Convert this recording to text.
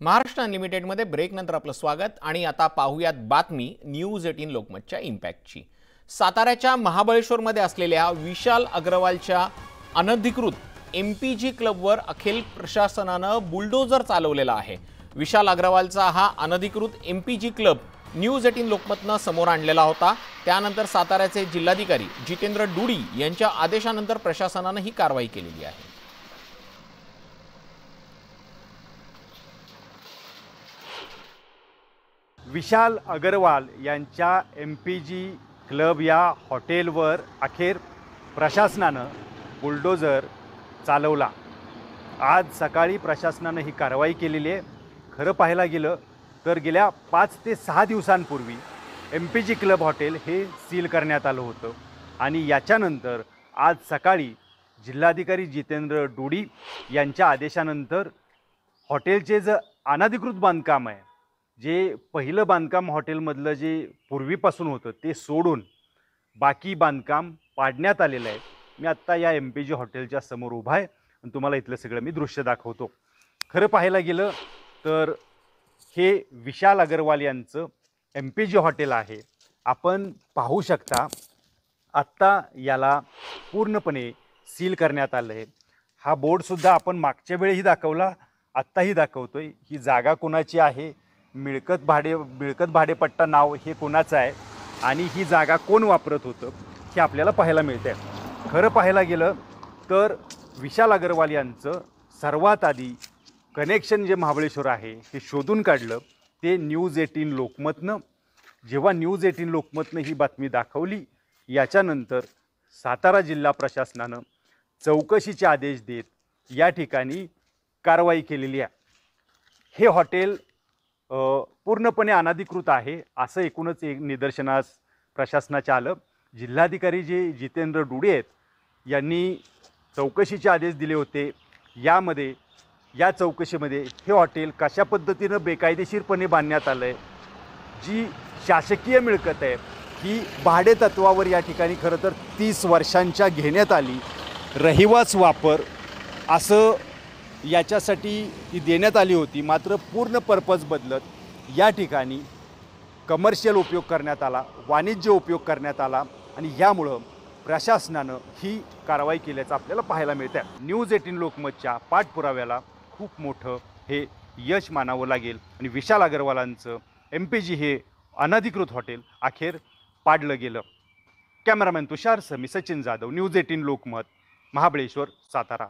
महाराष्ट्र अनलिमिटेडमध्ये ब्रेकनंतर आपलं स्वागत आणि आता पाहूयात बातमी न्यूज एटीन लोकमतच्या इम्पॅक्टची साताऱ्याच्या महाबळेश्वरमध्ये असलेल्या विशाल अग्रवालच्या अनधिकृत एम पी जी क्लबवर अखेर प्रशासनानं बुलडोजर चालवलेला आहे. विशाल अग्रवालचा हा अनधिकृत M P G club news eighteen लोकमतनं समोर आणलेला होता. त्यानंतर साताऱ्याचे जिल्हाधिकारी जितेंद्र डुडी यांच्या आदेशानंतर प्रशासनानं ही कारवाई केलेली आहे. विशाल अगरवाल यांच्या एम पी जी क्लब या हॉटेलवर अखेर प्रशासनानं बुलडोजर चालवला. आज सकाळी प्रशासनानं ही कारवाई केलेली आहे. खरं पाहायला गेलं तर गेल्या पाच ते सहा दिवसांपूर्वी M P G club hotel हे सील करण्यात आलं होतं. आणि याच्यानंतर आज सकाळी जिल्हाधिकारी जितेंद्र डोडी यांच्या आदेशानंतर हॉटेलचे जे अनधिकृत बांधकाम आहे जे पहिलं बांधकाम हॉटेलमधलं जे पूर्वीपासून होतं ते सोडून बाकी बांधकाम पाडण्यात आलेलं आहे. मी आत्ता या एम पी जी हॉटेलच्या समोर उभा आहे आणि तुम्हाला इथलं सगळं मी दृश्य दाखवतो. खरं पाहायला गेलं तर हे विशाल अगरवाल यांचं एम पी जी हॉटेल आहे. आपण पाहू शकता आत्ता याला पूर्णपणे सील करण्यात आलं आहे. हा बोर्डसुद्धा आपण मागच्या वेळीही दाखवला आत्ताही दाखवतो आहे ही जागा कोणाची आहे? मिळकत भाडे मिळकत भाडेपट्टा नाव हे कोणाचं आहे? आणि ही जागा कोण वापरत होतं? हे आपल्याला पाहायला मिळते खरं पाहायला गेलं तर विशाल अगरवाल यांचं सर्वात आधी कनेक्शन जे महाबळेश्वर आहे ते शोधून काढलं. ते न्यूज एटीन लोकमतनं. जेव्हा न्यूज एटीन लोकमतनं ही बातमी दाखवली याच्यानंतर सातारा जिल्हा प्रशासनानं चौकशीचे आदेश देत या ठिकाणी कारवाई केलेली आहे. हे हॉटेल पूर्णपणे अनाधिकृत आहे असं एकूणच एक निदर्शनास प्रशासनाच्या आलं. जिल्हाधिकारी जे जितेंद्र डुडे आहेत यांनी चौकशीचे आदेश दिले होते. यामध्ये या चौकशीमध्ये हे हॉटेल कशा पद्धतीनं बेकायदेशीरपणे बांधण्यात आलं आहे जी शासकीय मिळकत आहे ही भाडे तत्वावर या ठिकाणी खरं तर तीस वर्षांच्या घेण्यात आली. रहिवास वापर असं याच्यासाठी ती देण्यात आली होती. मात्र पूर्ण पर्पज बदलत या ठिकाणी कमर्शियल उपयोग करण्यात आला वाणिज्य उपयोग करण्यात आला आणि यामुळं प्रशासनानं ही कारवाई केल्याचं आपल्याला पाहायला मिळतं न्यूज एटीन लोकमतच्या पाठपुराव्याला खूप मोठं हे यश मानावं लागेल आणि विशाल अग्रवालांचं एम पी जी हे अनधिकृत हॉटेल अखेर पाडलं गेलं. Cameraman Tushar Sami Sachin Jadhav news eighteen Lokmat Mahabaleshwar Satara.